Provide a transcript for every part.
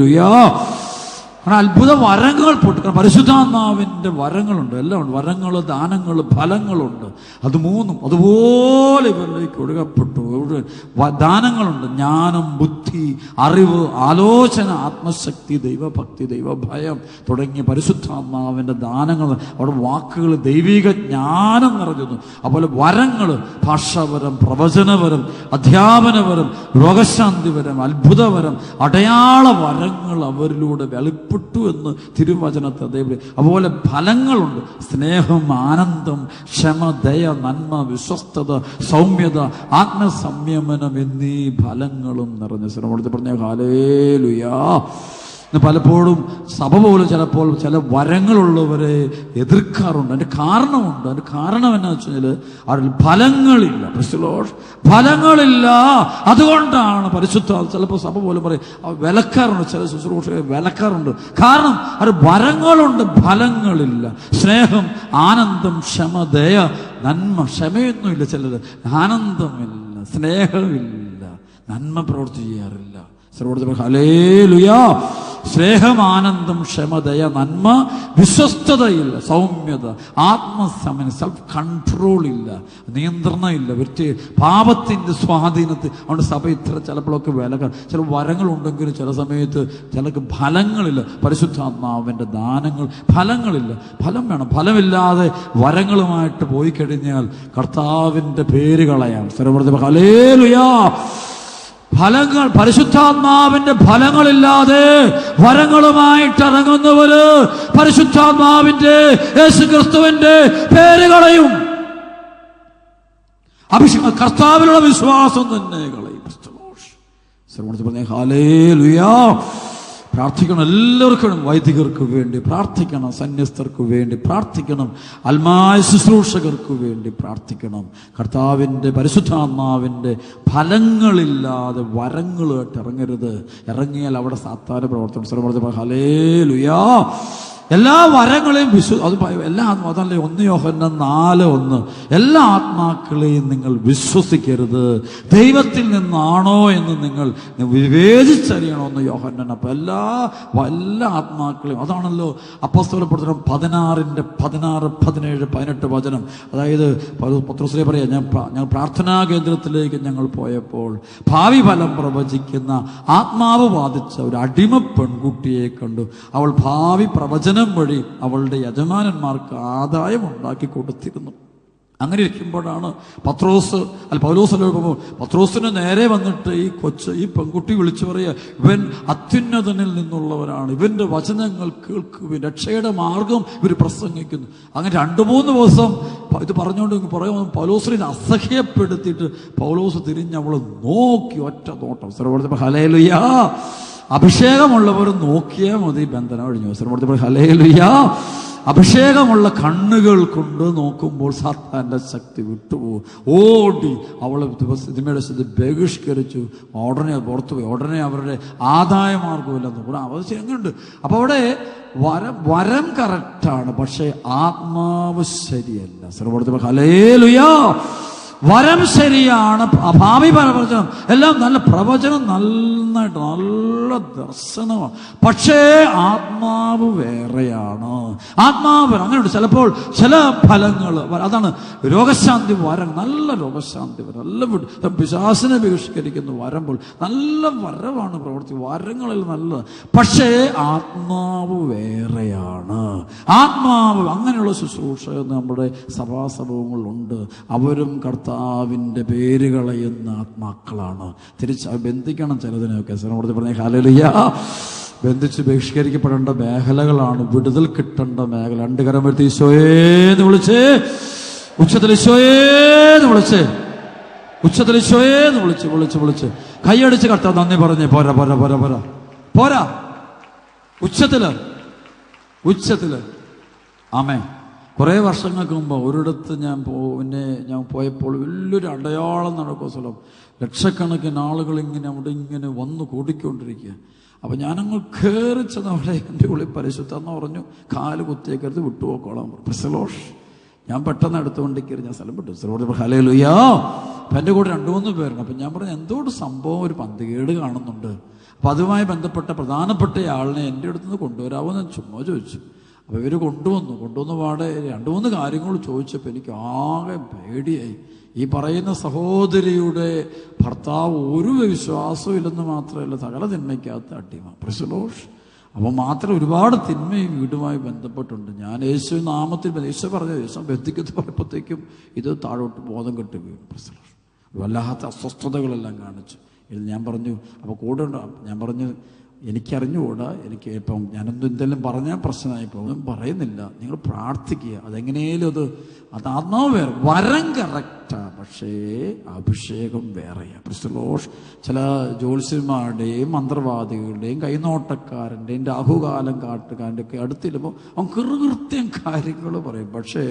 ലുയാ കാരണം അത്ഭുത വരങ്ങൾ പൊട്ടിക്കണം. പരിശുദ്ധാത്മാവിന്റെ വരങ്ങളുണ്ട്. എല്ലാം ഉണ്ട്. വരങ്ങൾ ദാനങ്ങൾ ഫലങ്ങളുണ്ട്. അത് മൂന്നും അതുപോലെ ഇവരിലേക്ക് ഒഴുകപ്പെട്ടു. ദാനങ്ങളുണ്ട്. ജ്ഞാനം ബുദ്ധി അറിവ് ആലോചന ആത്മശക്തി ദൈവഭക്തി ദൈവഭയം തുടങ്ങിയ പരിശുദ്ധാത്മാവിന്റെ ദാനങ്ങൾ. അവിടെ വാക്കുകൾ ദൈവിക ജ്ഞാനം നിറഞ്ഞു അതുപോലെ വരങ്ങൾ ഭാഷാപരം പ്രവചനപരം അധ്യാപനപരം രോഗശാന്തിപരം അത്ഭുതപരം അടയാള വരങ്ങൾ അവരിലൂടെ വെളിപ്പെട്ടു എന്ന് തിരുവചനത്തെ ദൈവം അതുപോലെ ഫലങ്ങളുണ്ട്. സ്നേഹം ആനന്ദം ക്ഷമ ദയ നന്മ വിശ്വസ്തത സൗമ്യത ആത്മസംയമനം എന്നീ ഫലങ്ങളും നിറഞ്ഞ ശ്രമത്തിൽ പറഞ്ഞ ഹാലേലുയാ. ഇന്ന് പലപ്പോഴും സഭ പോലും ചിലപ്പോൾ ചില വരങ്ങളുള്ളവരെ എതിർക്കാറുണ്ട്. അതിന്റെ കാരണമുണ്ട്. അതിന്റെ കാരണം എന്നാ കഴിഞ്ഞാൽ അവരിൽ ഫലങ്ങളില്ല. ഫലങ്ങളില്ല. അതുകൊണ്ടാണ് പരിശുദ്ധ ചിലപ്പോൾ സഭ പോലും പറയും "ആ, വിലക്കാറുണ്ട്. ചില ശുശ്രൂഷയെ വിലക്കാറുണ്ട്. കാരണം അവർ വരങ്ങളുണ്ട് ഫലങ്ങളില്ല. സ്നേഹം ആനന്ദം ക്ഷമ ദയ നന്മ ക്ഷമയൊന്നുമില്ല ചിലത്. ആനന്ദമില്ല സ്നേഹമില്ല നന്മ പ്രവർത്തി ചെയ്യാറില്ല. സർവോടത്തിൽ ഹലേലുയാ സ്നേഹമാനന്ദം ക്ഷമതയ നന്മ വിശ്വസ്തതയില്ല സൗമ്യത ആത്മസമന സെൽഫ് കൺട്രോൾ ഇല്ല നിയന്ത്രണം ഇല്ല പാപത്തിന്റെ സ്വാധീനത്തിൽ അതുകൊണ്ട് സഭ ഇത്ര ചിലപ്പോഴൊക്കെ വിലകൾ ചില വരങ്ങളുണ്ടെങ്കിലും ചില സമയത്ത് ചിലക്ക് ഫലങ്ങളില്ല. പരിശുദ്ധാത്മാവിന്റെ ദാനങ്ങൾ ഫലങ്ങളില്ല. ഫലം വേണം. ഫലമില്ലാതെ വരങ്ങളുമായിട്ട് പോയി കഴിഞ്ഞാൽ കർത്താവിന്റെ പേര് കളയാം. സർവ ഹലേലുയാ ഫലങ്ങൾ പരിശുദ്ധാത്മാവിന്റെ ഫലങ്ങളില്ലാതെ വരങ്ങളുമായിട്ട് ഇറങ്ങുന്നവര് പരിശുദ്ധാത്മാവിന്റെ യേശു ക്രിസ്തുവിന്റെ പേരുകളെയും കളയും അഭിഷേക കർത്താവിലുള്ള വിശ്വാസം തന്നെ കളയും. ശ്രമണത്തിൽ പറഞ്ഞേ ഹാലേ ലുയാ പ്രാർത്ഥിക്കണം എല്ലാവർക്കും. വൈദികർക്ക് വേണ്ടി പ്രാർത്ഥിക്കണം സന്യസ്തർക്ക് വേണ്ടി പ്രാർത്ഥിക്കണം അൽമായ ശുശ്രൂഷകർക്ക് വേണ്ടി പ്രാർത്ഥിക്കണം. കർത്താവിന്റെ പരിശുദ്ധാത്മാവിന്റെ ഫലങ്ങളില്ലാതെ വരങ്ങളായിട്ട് ഇറങ്ങരുത്. ഇറങ്ങിയാൽ അവിടെ സാത്താന പ്രവർത്തനം. ഹലേ ലുയാ എല്ലാ വരങ്ങളെയും വിശ്വ അത് എല്ലാ അതല്ലേ? ഒന്ന് യോഹന്ന നാല് ഒന്ന്. എല്ലാ ആത്മാക്കളെയും നിങ്ങൾ വിശ്വസിക്കരുത്. ദൈവത്തിൽ നിന്നാണോ എന്ന് നിങ്ങൾ വിവേചിച്ചറിയണമെന്ന് യോഹന്നൻ. അപ്പൊ എല്ലാ എല്ലാ ആത്മാക്കളെയും അതാണല്ലോ അപ്പസ്തോലപ്പെടുത്തണം പതിനാറിന്റെ പതിനാറ് പതിനേഴ് പതിനെട്ട് വചനം. അതായത് പത്രശ്രീ പറയാം ഞാൻ ഞാൻ പ്രാർത്ഥനാ കേന്ദ്രത്തിലേക്ക് ഞങ്ങൾ പോയപ്പോൾ ഭാവി ഫലം പ്രവചിക്കുന്ന ആത്മാവ് ബാധിച്ച ഒരു അടിമ പെൺകുട്ടിയെ കണ്ടു. അവൾ ഭാവി പ്രവചനം വഴി അവളുടെ യജമാനന്മാർക്ക് ആദായം ഉണ്ടാക്കി കൊടുത്തിരുന്നു. അങ്ങനെ ഇരിക്കുമ്പോഴാണ് പത്രോസ് അല്ല പൗലോസ് പോകുമ്പോൾ പത്രോസിന് നേരെ വന്നിട്ട് ഈ കൊച്ച് ഈ പെൺകുട്ടി വിളിച്ചു പറയുക ഇവൻ അത്യുന്നതനിൽ നിന്നുള്ളവരാണ് ഇവന്റെ വചനങ്ങൾ കേൾക്കുക രക്ഷയുടെ മാർഗം ഇവർ പ്രസംഗിക്കുന്നു. അങ്ങനെ രണ്ട് മൂന്ന് ദിവസം ഇത് പറഞ്ഞുകൊണ്ട് പറയുമ്പോൾ പൗലോസിനെ അസഹ്യപ്പെടുത്തിയിട്ട് പൗലോസ് തിരിഞ്ഞ് അവൾ നോക്കി ഒറ്റ നോട്ടം. സർവ ഹലേലുയാ അഭിഷേകമുള്ളവർ നോക്കിയേ മതി ബന്ധനം. സർവ ഹലേലുയാ അഭിഷേകമുള്ള കണ്ണുകൾ കൊണ്ട് നോക്കുമ്പോൾ സാത്താന്റെ ശക്തി വിട്ടുപോകും. ഓടി അവളെ സിനിമയുടെ സ്ഥിതി ബഹിഷ്കരിച്ചു. ഉടനെ പുറത്തു പോയി. ഉടനെ അവരുടെ ആദായ മാർഗമില്ലെന്ന് അവർ ചെയ്യുന്നുണ്ട് എങ്ങനെയുണ്ട് അപ്പൊ അവിടെ വരം വരം കറക്റ്റാണ്. പക്ഷേ ആത്മാവ് ശരിയല്ല. സർവ ഹലേലുയാ വരം ശരിയാണ്. ഭാവി പ്രവചനം എല്ലാം നല്ല പ്രവചനം നന്നായിട്ട് നല്ല ദർശനമാണ്. പക്ഷേ ആത്മാവ് വേറെയാണ്. ആത്മാവ് അങ്ങനെയുണ്ട്. ചിലപ്പോൾ ചില ഫലങ്ങൾ അതാണ് രോഗശാന്തി വരം. നല്ല രോഗശാന്തി വരം. നല്ല പിശാസിനെ ബഹിഷ്കരിക്കുന്നു വരമ്പോൾ നല്ല വരവാണ് പ്രവർത്തി വരങ്ങളിൽ നല്ലത് പക്ഷേ ആത്മാവ് വേറെയാണ്. ആത്മാവ് അങ്ങനെയുള്ള ശുശ്രൂഷ നമ്മുടെ സഭാസഭവങ്ങളുണ്ട് അവരും കർത്താവിന്റെ പേര് കളയുന്ന ആത്മാക്കളാണ്. തിരിച്ച് ബന്ധിക്കണം ചിലതിനെയൊക്കെ. സിനോടത്ത് പറഞ്ഞ ഹാലലിയ ബന്ധിച്ച് ബഹിഷ്കരിക്കപ്പെടേണ്ട മേഖലകളാണ്. വിടുതൽ കിട്ടേണ്ട മേഖല. രണ്ട് കരം വരുത്തി ഈശോയേന്ന് വിളിച്ച്. ഉച്ചത്തിൽ ഈശോയേന്ന് വിളിച്ച്. ഉച്ചത്തിൽ ഈശോയേന്ന് വിളിച്ച് വിളിച്ച് വിളിച്ച്. കൈയടിച്ച് കർത്താവ് നന്ദി പറഞ്ഞേ പോരാ പോരാ പോരാ പോരാ. പോരാ. ഉച്ചത്തിൽ ഉച്ചത്തിൽ ആമേ കുറേ വർഷങ്ങൾക്ക് മുമ്പ് ഒരിടത്ത് ഞാൻ പോ പിന്നെ ഞാൻ പോയപ്പോൾ വലിയൊരു അടയാളം നടക്കുന്ന സ്ഥലം. ലക്ഷക്കണക്കിന് ആളുകൾ ഇങ്ങനെ അവിടെ ഇങ്ങനെ വന്ന് കൂടിക്കൊണ്ടിരിക്കുക. അപ്പം ഞാനങ്ങ് കയറി ചെന്ന് അവിടെ എന്റെ ഉള്ളിൽ പരിശുദ്ധം എന്ന് പറഞ്ഞു കാൽ കുത്തിയേക്കരുത് വിട്ടുപോക്കോളാം പ്രസലോഷ് ഞാൻ പെട്ടെന്ന് എടുത്തുകൊണ്ട് കയറി ഞാൻ സ്ഥലം വിട്ടു. ഹലേ ലുയാ അപ്പം എന്റെ കൂടെ രണ്ടു മൂന്ന് പേരുണ്ട്. അപ്പം ഞാൻ പറഞ്ഞു എന്തോട് സംഭവം ഒരു പന്തികേട് കാണുന്നുണ്ട്. അപ്പം അതുമായി ബന്ധപ്പെട്ട പ്രധാനപ്പെട്ട ആളിനെ എന്റെ അടുത്തുനിന്ന് കൊണ്ടുവരാമോ എന്ന് ചുമ്മാ ചോദിച്ചു. അപ്പോൾ ഇവർ കൊണ്ടുവന്നു. കൊണ്ടുവന്ന പാടെ രണ്ട് മൂന്ന് കാര്യങ്ങൾ ചോദിച്ചപ്പോൾ എനിക്ക് ആകെ പേടിയായി. ഈ പറയുന്ന സഹോദരിയുടെ ഭർത്താവ് ഒരു വിശ്വാസവും ഇല്ലെന്ന് മാത്രമല്ല സകല തിന്മയ്ക്കകത്ത് അടിമ. പ്രസലോഷ് അപ്പോൾ മാത്രം ഒരുപാട് തിന്മയും വീടുമായി ബന്ധപ്പെട്ടുണ്ട്. ഞാൻ യേശു നാമത്തിൽ യേശു പറഞ്ഞ യേശു ബന്ധിക്കത്ത് പറഞ്ഞപ്പോഴത്തേക്കും ഇത് താഴോട്ട് ബോധം കെട്ട് വീണു പ്രസലോഷ് വല്ലാത്ത അസ്വസ്ഥതകളെല്ലാം കാണിച്ചു. ഇത് ഞാൻ പറഞ്ഞു അപ്പോൾ കൂടെ ഞാൻ പറഞ്ഞു എനിക്കറിഞ്ഞുകൂടാ എനിക്ക് ഇപ്പം ഞാനൊന്നും എന്തെങ്കിലും പറഞ്ഞാൽ പ്രശ്നമായി പോകും. പറയുന്നില്ല. നിങ്ങൾ പ്രാർത്ഥിക്കുക. അതെങ്ങനെയും അത് അത് വരം കറക്റ്റാ പക്ഷേ അഭിഷേകം വേറെയാണ് ക്രിസ്തുലോഷ് ചില ജ്യോത്സ്യന്മാരുടെയും മന്ത്രവാദികളുടെയും കൈനോട്ടക്കാരന്റെയും രാഹുകാലം കാട്ടുകാരന്റെ ഒക്കെ അടുത്തിരുമ്പോൾ അവൻ കൃത്യം കാര്യങ്ങൾ പറയും. പക്ഷേ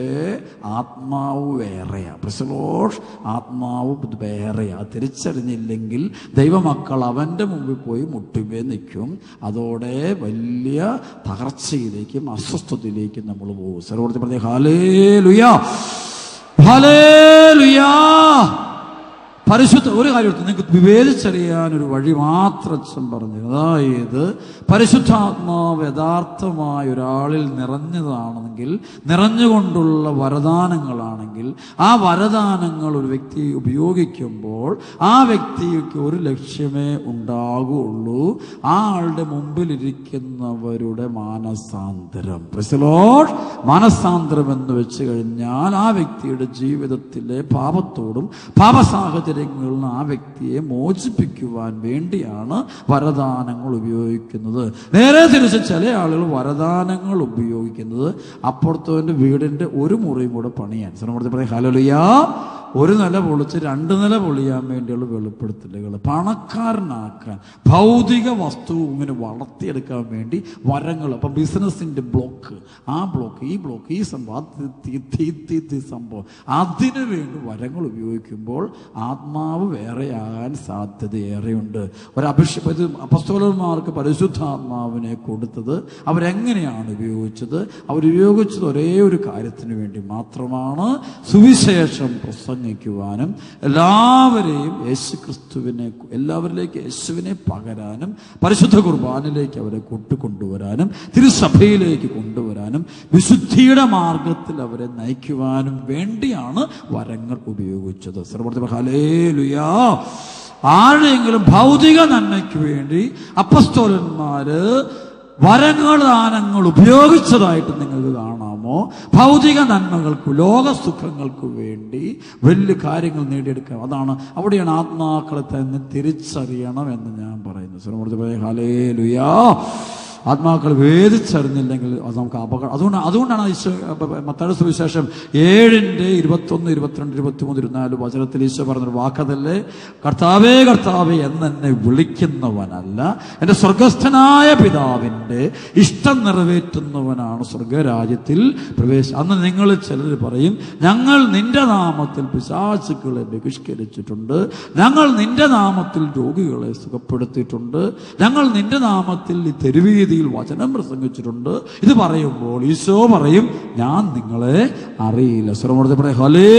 ആത്മാവ് വേറെയാണ് ക്രിസ്തുലോഷ് ആത്മാവ് വേറെയാണ് തിരിച്ചറിഞ്ഞില്ലെങ്കിൽ ദൈവമക്കൾ അവന്റെ മുമ്പിൽ പോയി മുട്ടുമേ നിൽക്കും. അതോടെ വലിയ തകർച്ചയിലേക്കും അസ്വസ്ഥതയിലേക്കും നമ്മൾ പോകും. സർവർത്തി പറഞ്ഞ ഹാലേ ലുയാ ഹാലേ പരിശുദ്ധ ഒരു കാര്യം നിങ്ങൾക്ക് വിവേചിച്ചറിയാൻ ഒരു വഴി മാത്രം പറഞ്ഞു. അതായത് പരിശുദ്ധാത്മാവ് യഥാർത്ഥമായ ഒരാളിൽ നിറഞ്ഞതാണെങ്കിൽ നിറഞ്ഞുകൊണ്ടുള്ള വരദാനങ്ങളാണെങ്കിൽ ആ വരദാനങ്ങൾ ഒരു വ്യക്തി ഉപയോഗിക്കുമ്പോൾ ആ വ്യക്തിക്ക് ഒരു ലക്ഷ്യമേ ഉണ്ടാകുള്ളൂ. ആ ആളുടെ മുമ്പിലിരിക്കുന്നവരുടെ മാനസാന്തരം. പ്രസലോഡ് മാനസാന്തരം എന്ന് വെച്ച് കഴിഞ്ഞാൽ ആ വ്യക്തിയുടെ ജീവിതത്തിലെ പാപത്തോടും പാപസാഹചര്യങ്ങളിൽ നിന്ന് ആ വ്യക്തിയെ മോചിപ്പിക്കുവാൻ വേണ്ടിയാണ് വരദാനങ്ങൾ ഉപയോഗിക്കുന്നത്. നേരെ തിരിച്ച് ചില ആളുകൾ വരദാനങ്ങൾ ഉപയോഗിക്കുന്നത് അപ്പുറത്തവന്റെ വീടിന്റെ ഒരു മുറിയും കൂടെ പണിയാൻ. ശ്രമപ്പെടുത്തി പറയാം ഹലോലിയാ ഒരു നില പൊളിച്ച് രണ്ട് നില പൊളിയാൻ വേണ്ടിയുള്ള വെളിപ്പെടുത്തലുകൾ. പണക്കാരനാക്കാൻ ഭൗതിക വസ്തു ഇങ്ങനെ വളർത്തിയെടുക്കാൻ വേണ്ടി വരങ്ങൾ. അപ്പം ബിസിനസ്സിന്റെ ബ്ലോക്ക്. ആ ബ്ലോക്ക് ഈ ബ്ലോക്ക് ഈ സംഭവം സംഭവം. അതിനു വേണ്ടി വരങ്ങൾ ഉപയോഗിക്കുമ്പോൾ ആത്മാവ് വേറെയാകാൻ സാധ്യതയേറെയുണ്ട്. ഒരു അഭിഷേകം ഇത് അപസ്തോലന്മാർക്ക് പരിശുദ്ധാത്മാവിനെ കൊടുത്തത് അവരെങ്ങനെയാണ് ഉപയോഗിച്ചത്? അവരുപയോഗിച്ചത് ഒരേ ഒരു കാര്യത്തിന് വേണ്ടി മാത്രമാണ്. സുവിശേഷം പ്രസംഗിക്കുവാനും എല്ലാവരെയും യേശു ക്രിസ്തുവിനെ എല്ലാവരിലേക്ക് യേശുവിനെ പകരാനും പരിശുദ്ധ കുർബാനിലേക്ക് അവരെ കൊട്ടു കൊണ്ടുവരാനും തിരുസഭയിലേക്ക് കൊണ്ടുവരാനും വിശുദ്ധിയുടെ മാർഗത്തിൽ അവരെ നയിക്കുവാനും വേണ്ടിയാണ് വരങ്ങൾ ഉപയോഗിച്ചത്. സർവർത്തി ഹലേലുയാ ആരെങ്കിലും ഭൗതിക നന്മയ്ക്ക് വേണ്ടി അപ്പസ്തോലന്മാര് വരങ്ങൾ ദാനങ്ങൾ ഉപയോഗിച്ചതായിട്ട് നിങ്ങൾക്ക് കാണാമോ ഭൗതിക നന്മകൾക്ക് ലോക സുഖങ്ങൾക്ക് വേണ്ടി വലിയ കാര്യങ്ങൾ നേടിയെടുക്കുക അതാണ് അവിടെയാണ് ആത്മാക്കളെ തന്നെ തിരിച്ചറിയണം എന്ന് ഞാൻ പറയുന്നു ശ്രീമൂർത്തി ഹലേ ലുയാ ആത്മാക്കൾ വേദിച്ചറിഞ്ഞില്ലെങ്കിൽ അത് നമുക്ക് അപകടം അതുകൊണ്ട് അതുകൊണ്ടാണ് മത്താഴ സുവിശേഷം ഏഴിന്റെ ഇരുപത്തൊന്ന് ഇരുപത്തിരണ്ട് ഇരുപത്തിമൂന്ന് ഇരുപത്തിനാല് വചനത്തിൽ ഈശോ പറഞ്ഞൊരു വാക്കതല്ലേ? കർത്താവേ കർത്താവേ എന്നെ വിളിക്കുന്നവനല്ല. എന്റെ സ്വർഗസ്ഥനായ പിതാവിന്റെ ഇഷ്ടം നിറവേറ്റുന്നവനാണ് സ്വർഗരാജ്യത്തിൽ പ്രവേശ അന്ന് നിങ്ങൾ ചിലർ പറയും ഞങ്ങൾ നിന്റെ നാമത്തിൽ പിശാചുക്കളെ ബഹിഷ്കരിച്ചിട്ടുണ്ട്. ഞങ്ങൾ നിന്റെ നാമത്തിൽ രോഗികളെ സുഖപ്പെടുത്തിയിട്ടുണ്ട്. ഞങ്ങൾ നിന്റെ നാമത്തിൽ ഈ തെരുവീതിയിൽ വചനം പ്രസംഗിച്ചിട്ടുണ്ട്. ഇത് പറയുമ്പോൾ ഈശോ പറയും ഞാൻ നിങ്ങളെ അറിയില്ല. സ്വരമൂർത്തി പറയാം ഹലേ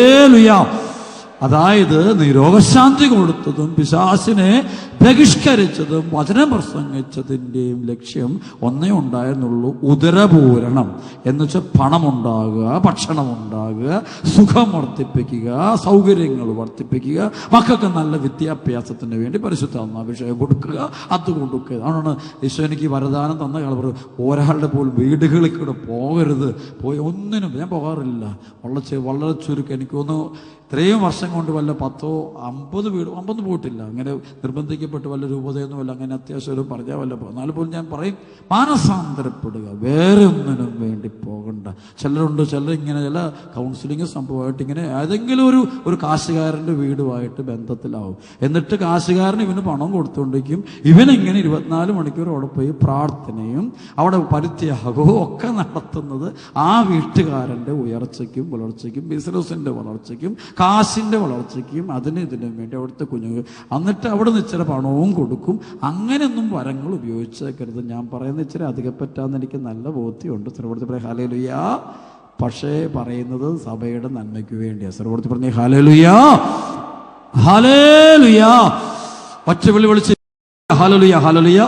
അതായത് നീ രോഗശാന്തി കൊടുത്തതും പിശാസിനെ ബഹിഷ്കരിച്ചതും വചനം പ്രസംഗിച്ചതിന്റെയും ലക്ഷ്യം ഒന്നേ ഉണ്ടായിരുന്നുള്ളൂ. ഉദരപൂരണം. എന്ന് വെച്ചാൽ പണമുണ്ടാകുക ഭക്ഷണം ഉണ്ടാകുക സുഖം വർദ്ധിപ്പിക്കുക സൗകര്യങ്ങൾ വർദ്ധിപ്പിക്കുക മക്കൾക്ക് നല്ല വിദ്യാഭ്യാസത്തിന് വേണ്ടി പരിശുദ്ധ അഭിഷേകം കൊടുക്കുക അത് കൊടുക്കുക അതുകൊണ്ടാണ് ഈശോ എനിക്ക് വരദാനം തന്ന കാലം ഒരാളുടെ പോലും വീടുകളിൽ കൂടെ പോകരുത്. പോയി ഒന്നിനും ഞാൻ പോകാറില്ല. വളരെ വളരെ ചുരുക്കം. എനിക്കൊന്ന് ഇത്രയും വർഷം കൊണ്ട് വല്ല പത്തോ അമ്പത് വീട് അമ്പത് പോയിട്ടില്ല. അങ്ങനെ നിർബന്ധിക്കപ്പെട്ട് വല്ല രൂപതയൊന്നുമല്ല അങ്ങനെ അത്യാവശ്യം ഒരു പറഞ്ഞാൽ വല്ല എന്നാലും പോലും ഞാൻ പറയും മാനസാന്തരപ്പെടുക. വേറെ ഒന്നിനും വേണ്ടി പോകണ്ട. ചിലരുണ്ട് ചിലർ ഇങ്ങനെ ചില കൗൺസിലിംഗ് സംഭവമായിട്ട് ഇങ്ങനെ ഏതെങ്കിലും ഒരു ഒരു കാശുകാരന്റെ വീടുമായിട്ട് ബന്ധത്തിലാവും. എന്നിട്ട് കാശുകാരന് ഇവന് പണം കൊടുത്തുകൊണ്ടിരിക്കും ഇവനിങ്ങനെ ഇരുപത്തിനാല് മണിക്കൂർ അവിടെ പോയി പ്രാർത്ഥനയും അവിടെ പരിത്യാഗവും ഒക്കെ നടത്തുന്നത് ആ വീട്ടുകാരന്റെ ഉയർച്ചയ്ക്കും വളർച്ചയ്ക്കും ബിസിനസ്സിന്റെ വളർച്ചയ്ക്കും കാശിന്റെ വളർച്ചയ്ക്കും അതിന് ഇതിനും വേണ്ടി അവിടുത്തെ കുഞ്ഞുങ്ങൾ എന്നിട്ട് അവിടെ നിന്ന് ഇച്ചിരി പണവും കൊടുക്കും. അങ്ങനെയൊന്നും വരങ്ങൾ ഉപയോഗിച്ചേക്കരുത്. ഞാൻ പറയുന്ന ഇച്ചിരി അധികപ്പറ്റാന്ന് എനിക്ക് നല്ല ബോധ്യമുണ്ട് തിരുവനന്തപുരത്ത് പറയാം ഹാലേലുയാ പക്ഷേ പറയുന്നത് സഭയുടെ നന്മയ്ക്ക് വേണ്ടിയാണ് സർവോടത്തി പറഞ്ഞു ഹാലേലുയാ ഹലേലുയ പച്ചവിളി വിളി വിളിച്ച് ഹാലലുയാ ഹലലുയ